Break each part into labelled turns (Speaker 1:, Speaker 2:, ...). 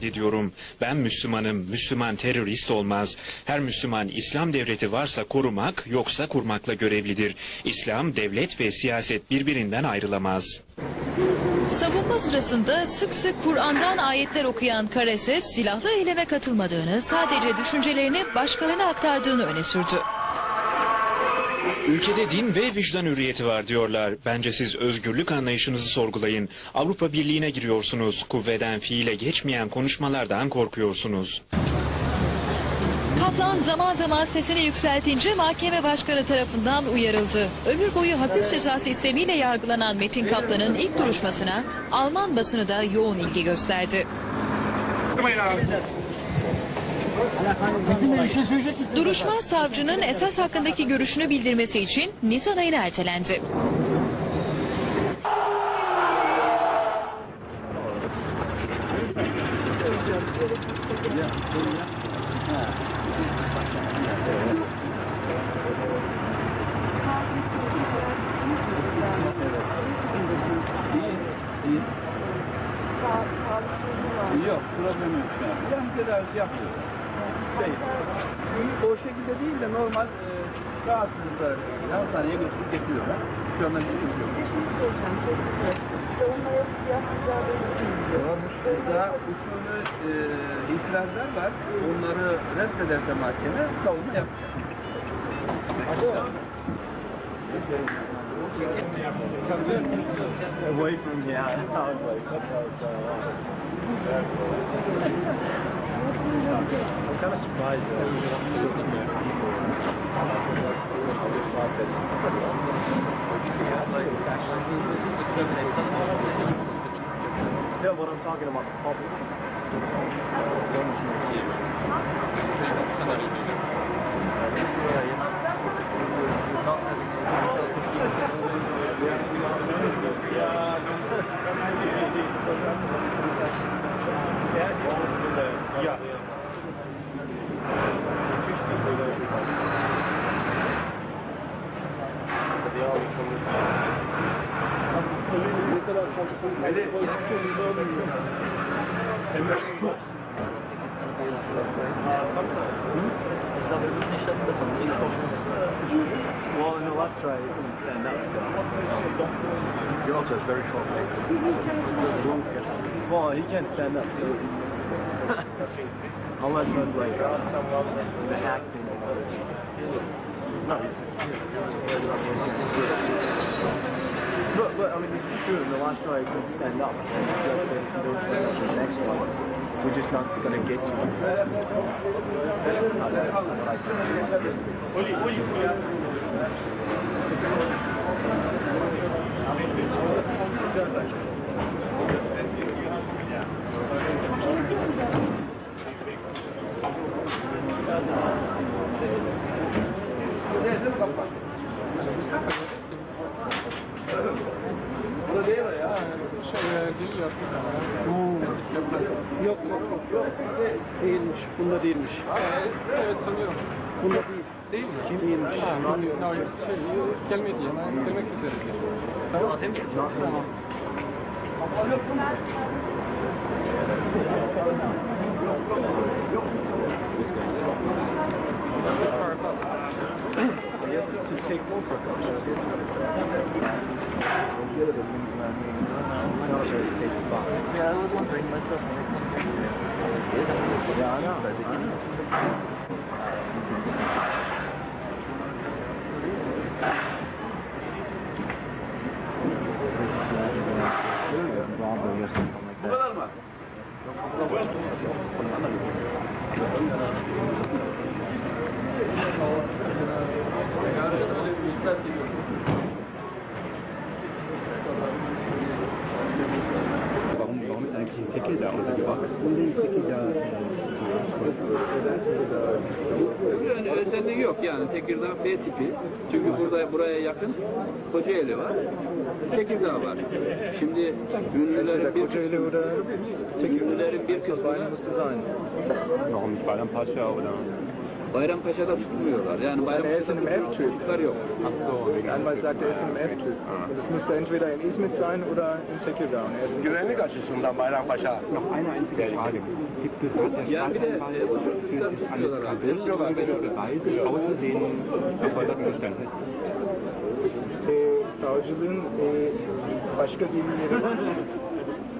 Speaker 1: diyorum. Ben Müslümanım. Müslüman terörist olmaz. Her Müslüman İslam devleti varsa korumak yoksa kurmakla görevlidir. İslam, devlet ve siyaset birbirinden ayrılamaz.
Speaker 2: Savunma sırasında sık sık Kur'an'dan ayetler okuyan Karases silahlı eyleme katılmadığını, sadece düşüncelerini başkalarına aktardığını öne sürdü.
Speaker 1: Ülkede din ve vicdan hürriyeti var diyorlar. Bence siz özgürlük anlayışınızı sorgulayın. Avrupa Birliği'ne giriyorsunuz. Kuvveden fiile geçmeyen konuşmalardan korkuyorsunuz.
Speaker 2: Kaplan zaman zaman sesini yükseltince mahkeme başkanı tarafından uyarıldı. Ömür boyu hapis cezası istemiyle yargılanan Metin Kaplan'ın ilk duruşmasına Alman basını da yoğun ilgi gösterdi. Duruşma savcının esas hakkındaki görüşünü bildirmesi için Nisan ayına ertelendi.
Speaker 3: Yok, problem yok şu an. Yan tedavisi yapıyoruz. Değil. O şekilde değil de normal e, rahatsızlıklar hastaneye götürüp getiriyorlar. Şey yok. Daha usulü e, itirazlar var. Onları reddederse mahkeme savunma yapacak. Away from here. I'm kind of surprised that people. Yeah, but I'm talking about the public. Yeah. Well. So. He also has very short legs. Well, he can't stand up. So. I'll let The acting. But, but, I mean, it's true. In the last try, I couldn't stand up. And just, don't stand up in the next one. We're just not going to get you. What do you, what do you I think. Yok yok yok. yok. Değilmiş. Bunda değilmiş.
Speaker 4: Evet sanıyorum.
Speaker 3: Bunda değil.
Speaker 4: Değil mi?
Speaker 3: Kim değilmiş?
Speaker 4: Ha, şey, gelmedi hemen gelmek üzere. Tamam. Tamam.
Speaker 3: I guess Yeah, I was wondering myself. Yeah, I know. I know. Warum, warum ist eigentlich ein Tequila untergebracht? Tequila.
Speaker 4: Yani özelliği yok yani Tekirdağ B tipi. Çünkü burada buraya yakın Kocaeli var. Tekirdağ var. Şimdi ünlülerin bir
Speaker 3: Kocaeli oder
Speaker 4: ünlülerin Birki
Speaker 3: aus Bayern sein. Warum nicht Bayern Pascha oder?
Speaker 4: Bayram Pascha da tutmuyorlar. Yani Bayram
Speaker 5: er ist in
Speaker 4: einem F-Typ.
Speaker 5: Ach so, wegen Anwalt sagt, er ist in einem F-Typ. Ah. Und es müsste entweder in Izmit sein oder in Tekirdağ.
Speaker 6: Güvenlik açısından Bayram Paşa.
Speaker 7: Noch eine einzige Frage. Gibt es hat der
Speaker 4: ja,
Speaker 7: Staatsanwalt für das alles irgendwelche Beweise außer den erforderten Geständnissen?
Speaker 5: Ee, äh, savcılığın e, äh, başka bir yeri var.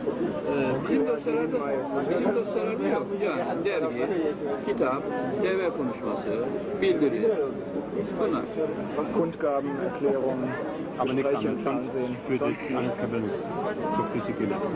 Speaker 4: Ee, bizim dosyalarda, bizim dosyalarda yok. Yani dergi, kitap, TV konuşması, bildiri, bunlar.
Speaker 5: Kundgaben, Erklärungen,
Speaker 7: Aber nichts anderes. Sonst
Speaker 5: Fernsehen.
Speaker 7: für
Speaker 5: sonst
Speaker 7: sich alles kein Benutz. So flüssig gelassen.